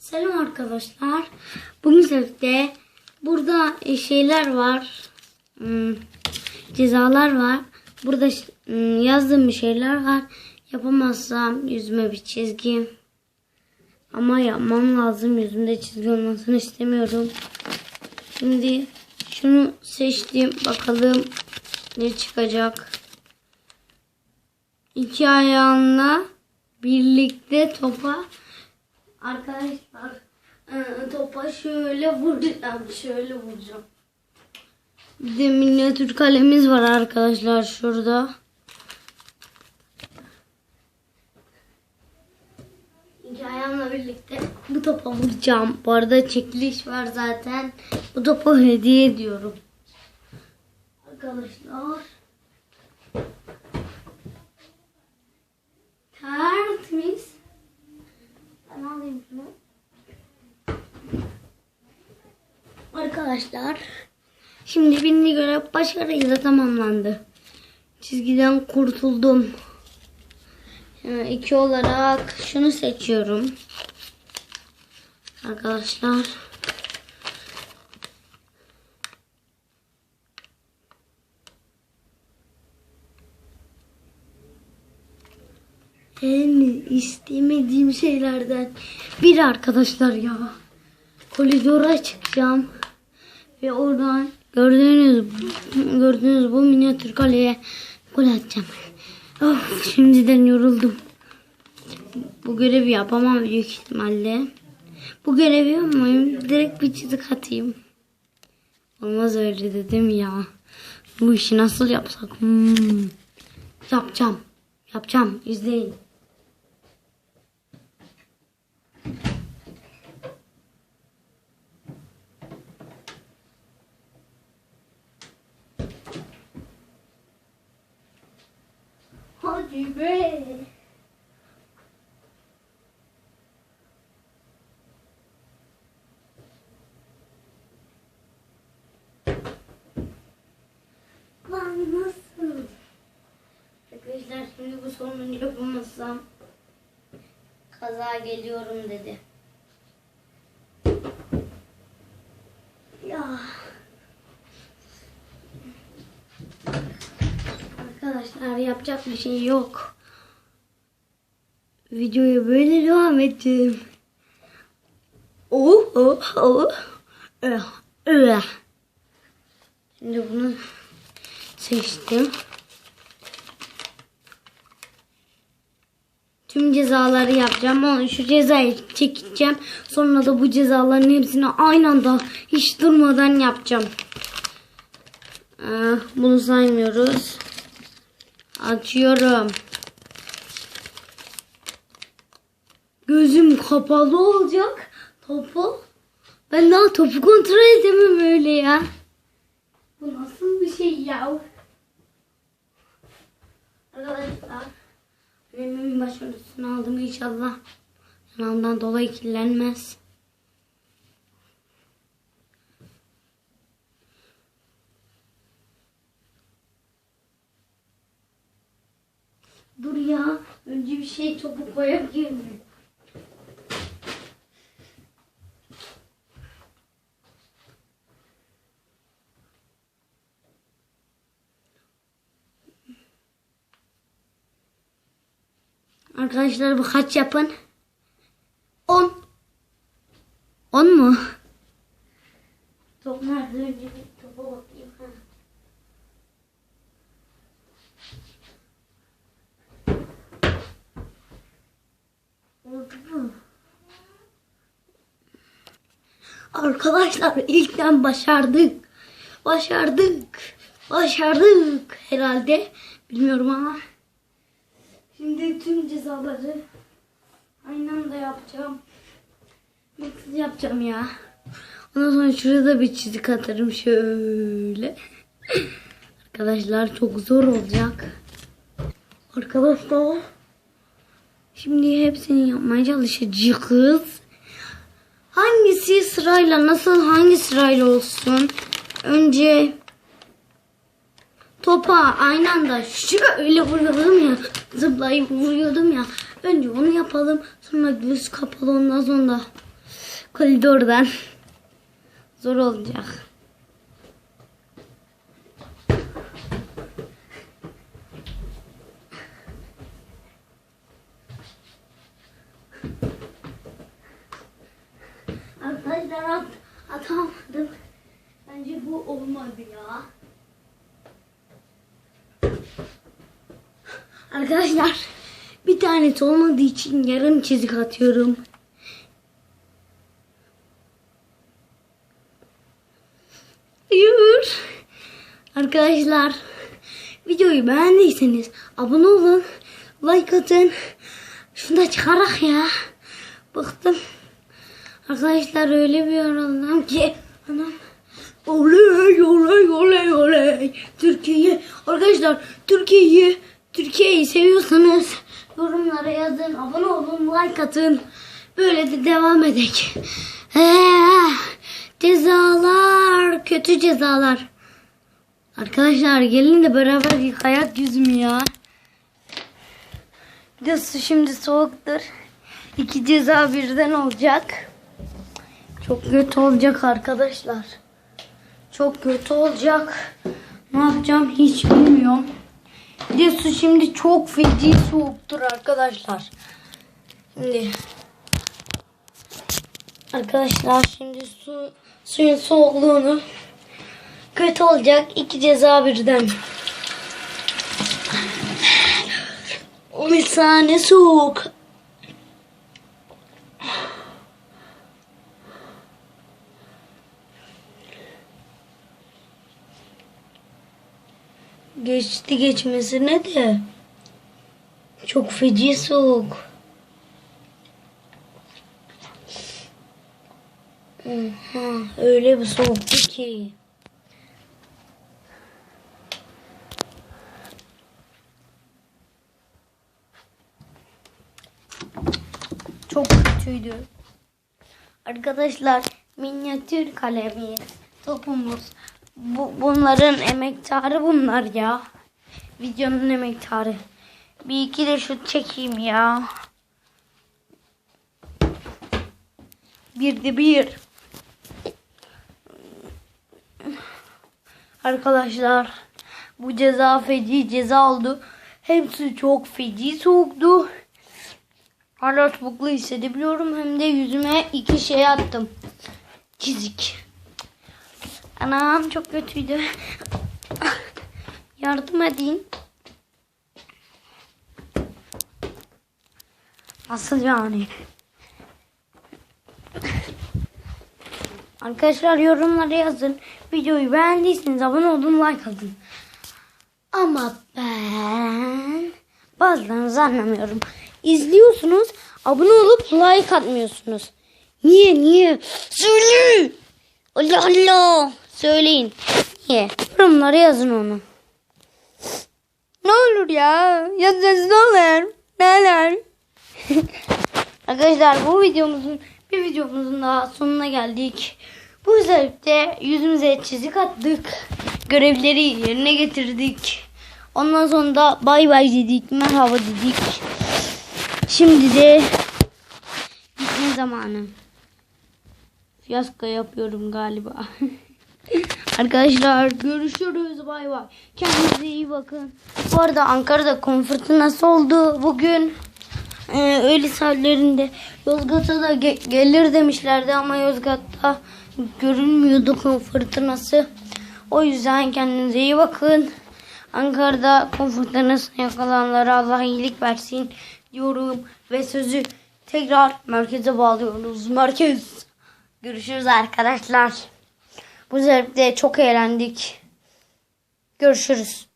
Selam arkadaşlar. Bugün sizde burada şeyler var. Hmm, cezalar var. Burada hmm, yazdığım bir şeyler var. Yapamazsam yüzüme bir çizgi. Ama yapmam lazım. Yüzümde çizgi olmasını istemiyorum. Şimdi şunu seçtim. Bakalım ne çıkacak. İki ayağınla birlikte topa Arkadaşlar e, topa şöyle vuracağım. Şöyle vuracağım. Bir de minyatür kalemiz var arkadaşlar şurada. Ayağımla birlikte bu topa vuracağım. Bu arada çekiliş var zaten. Bu topu hediye ediyorum. Arkadaşlar. Tertemiz. Ben alayım şunu. Arkadaşlar şimdi birinci görev başarıyla tamamlandı. Çizgiden kurtuldum. Yani iki olarak şunu seçiyorum. Arkadaşlar. En istemediğim şeylerden biri arkadaşlar ya. Koridora çıkacağım. Ve oradan gördüğünüz gördüğünüz bu minyatür kaleye gol atacağım. Of, şimdiden yoruldum. Bu görevi yapamam büyük ihtimalle. Bu görevi yapmayayım. Direkt bir çizik atayım. Olmaz öyle dedim ya. Bu işi nasıl yapsak? Hmm. Yapacağım. Yapacağım. İzleyin. Be. Lan nasıl? Arkadaşlar şimdi bu sorunu yapamazsam kaza geliyorum dedi. Ya. Arkadaşlar yapacak bir şey yok. Videoyu böyle devam edeceğim. Oh oh oh. Öh, öh. Şimdi bunu seçtim. Tüm cezaları yapacağım. Ama şu cezayı çekeceğim. Sonra da bu cezaların hepsini aynı anda hiç durmadan yapacağım. Ee, bunu saymıyoruz. Açıyorum. Gözüm kapalı olacak. Topu. Ben daha topu kontrol edemem öyle ya. Bu nasıl bir şey ya? Arkadaşlar. Annemin başörtüsünü aldım inşallah. Yanağımdan dolayı kirlenmez. Dur ya. Önce bir şey topu koyabilirim. Arkadaşlar bu kaç yapın? 10. 10 mu? Top nerede? Önce bir topa bakayım. Ha. Oldu mu? Arkadaşlar ilkten başardık. Başardık. Başardık herhalde. Bilmiyorum ama. Şimdi tüm cezaları aynı anda yapacağım. Nasıl yapacağım ya? Ondan sonra şuraya da bir çizik atarım şöyle. Arkadaşlar çok zor olacak. Arkadaşlar şimdi hepsini yapmaya çalışacağız. Hangisi sırayla nasıl hangi sırayla olsun? Önce topa aynı anda şöyle vuruyordum ya. Zıplayıp vuruyordum ya. Önce onu yapalım. Sonra göz kapalı ondan sonra koridordan. Zor olacak. Arkadaşlar at, atamadım. Bence bu olmadı ya. Arkadaşlar bir tanesi olmadığı için yarım çizik atıyorum. Hayır. Arkadaşlar videoyu beğendiyseniz abone olun. Like atın. Şunu da çıkarak ya. Bıktım. Arkadaşlar öyle bir yoruldum ki anam oley oley oley oley Türkiye arkadaşlar Türkiye'yi Türkiye'yi seviyorsanız yorumlara yazın abone olun like atın. Böyle de devam edek. Ee, cezalar kötü cezalar. Arkadaşlar gelin de beraber yıkayak yüzümü ya. Bir de su şimdi soğuktur. İki ceza birden olacak çok kötü olacak arkadaşlar. Çok kötü olacak. Ne yapacağım hiç bilmiyorum. Bir de su şimdi çok feci soğuktur arkadaşlar. Şimdi Arkadaşlar şimdi su suyun soğukluğunu kötü olacak. iki ceza birden. Bir saniye soğuk. Geçti geçmesine de çok feci soğuk. Oha, öyle bir soğuktu ki. Çok kötüydü. Arkadaşlar minyatür kalemi topumuz. Bu, bunların emektarı bunlar ya. Videonun emektarı. Bir iki de şut çekeyim ya. Bir de bir. Arkadaşlar bu ceza feci ceza oldu. Hepsi çok feci soğuktu. Hala çubuklu hissedebiliyorum. Hem de yüzüme iki şey attım. Çizik. Anam çok kötüydü. Yardım edin. Nasıl yani? Arkadaşlar yorumlara yazın. Videoyu beğendiyseniz abone olun, like atın. Ama ben bazılarınızı anlamıyorum. İzliyorsunuz, abone olup like atmıyorsunuz. Niye, niye? Söyleyin. Allah Allah. Söyleyin. Niye? Yorumlara yazın onu. Ne olur ya. Yazın ne olur. Ne olur. Arkadaşlar bu videomuzun bir videomuzun daha sonuna geldik. Bu özellikle yüzümüze çizik attık. Görevleri yerine getirdik. Ondan sonra da bay bay dedik. Merhaba dedik. Şimdi de gitme zamanı. Fiyasko yapıyorum galiba. Arkadaşlar görüşürüz bay bay. Kendinize iyi bakın. Bu arada Ankara'da kum fırtınası oldu bugün. Ee, öğle saatlerinde Yozgat'a da ge- gelir demişlerdi ama Yozgat'ta görünmüyordu kum fırtınası. O yüzden kendinize iyi bakın. Ankara'da kum fırtınasına yakalananlara Allah iyilik versin diyorum ve sözü tekrar merkeze bağlıyoruz. Merkez. Görüşürüz arkadaşlar. Bu sebeple çok eğlendik. Görüşürüz.